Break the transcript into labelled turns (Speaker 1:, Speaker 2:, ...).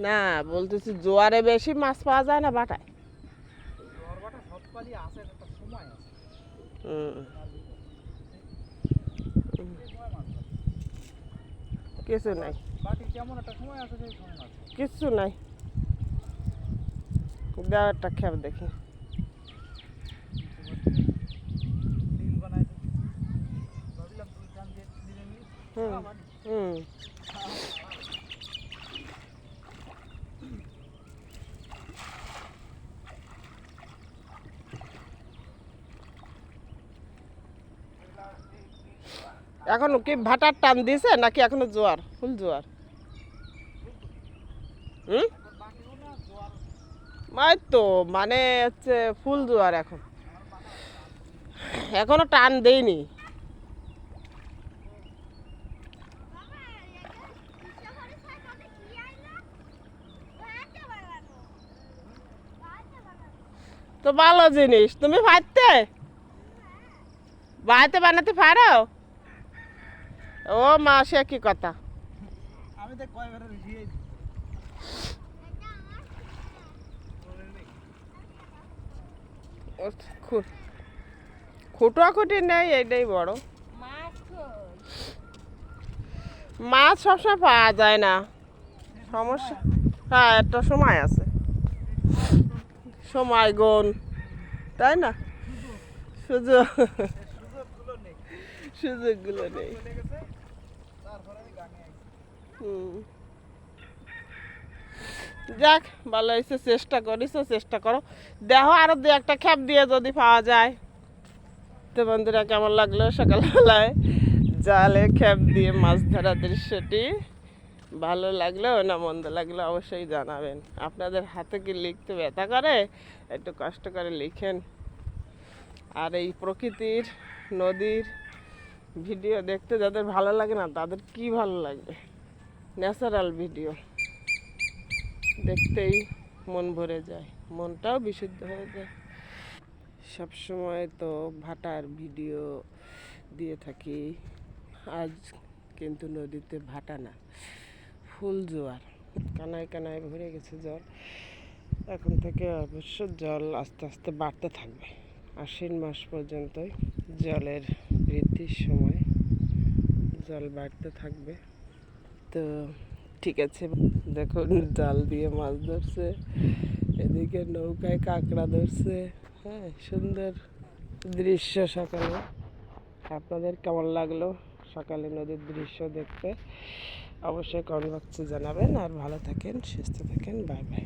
Speaker 1: না, বলতেছি জোয়ারে বেশি মাছ পাওয়া যায় না বাটায়। কিছু নাই। কিচ্ছু নাই দাও একটা দেখি হুম হুম এখনও কি ভাটার টান দিয়েছে নাকি এখনও জোয়ার? ফুল জোয়ার। হুম? ওই তো মানে হচ্ছে ফুল জোয়ার এখন। এখনও টান দেয়নি তো ভালো জিনিস। তুমি ভাবতে বাড়িতে বানাতে পারো? ও মা সে কি কথা?
Speaker 2: আমি তো কয়বারে
Speaker 1: নেই এটাই বড়। মাছ সবসময় পাওয়া যায় না। সমস্যা? হ্যাঁ একটা সময় আছে। সময় গুণ তাই না? সুযোগ।
Speaker 2: সুযোগগুলো নেই।
Speaker 1: যাক, ভালো হয়েছে, চেষ্টা করিস চেষ্টা করো। দেখো, আরও দু একটা খ্যাপ দিয়ে যদি পাওয়া যায়। তো বন্ধুরা, কেমন লাগল সকালবেলায়? জালে খ্যাপ দিয়ে মাছ ধরা দৃশ্যটি? ভালো লাগল না মন্দ লাগল? অবশ্যই জানাবেন। আপনাদের হাতে কি লিখতে ব্যথা করে? একটু কষ্ট করে লিখেন। আর এই প্রকৃতির, নদীর ভিডিও দেখতে যাদের ভালো লাগে না, তাদের কি ভালো লাগবে ন্যাচারাল ভিডিও দেখতেই মন ভরে যায়, মনটাও বিশুদ্ধ হয়ে যায়। সব সময় তো ভাটার ভিডিও দিয়ে থাকি। আজ কিন্তু নদীতে ভাটা না, ফুল জোয়ার। কানায় কানায় ভরে গেছে জল। এখন থেকে অবশ্য জল আস্তে আস্তে বাড়তে থাকবে। আশ্বিন মাস পর্যন্তই জলের বৃদ্ধির সময় জল বাড়তে থাকবে। তো ঠিক আছে, দেখুন জাল দিয়ে মাছ ধরছে, এদিকে নৌকায় কাঁকড়া ধরছে হ্যাঁ সুন্দর দৃশ্য সকালে। আপনাদের কেমন লাগল সকালে নদীর দৃশ্য দেখতে? অবশ্যই কমেন্ট বক্সে জানাবেন, আর ভালো থাকেন, সুস্থ থাকেন, বাই বাই।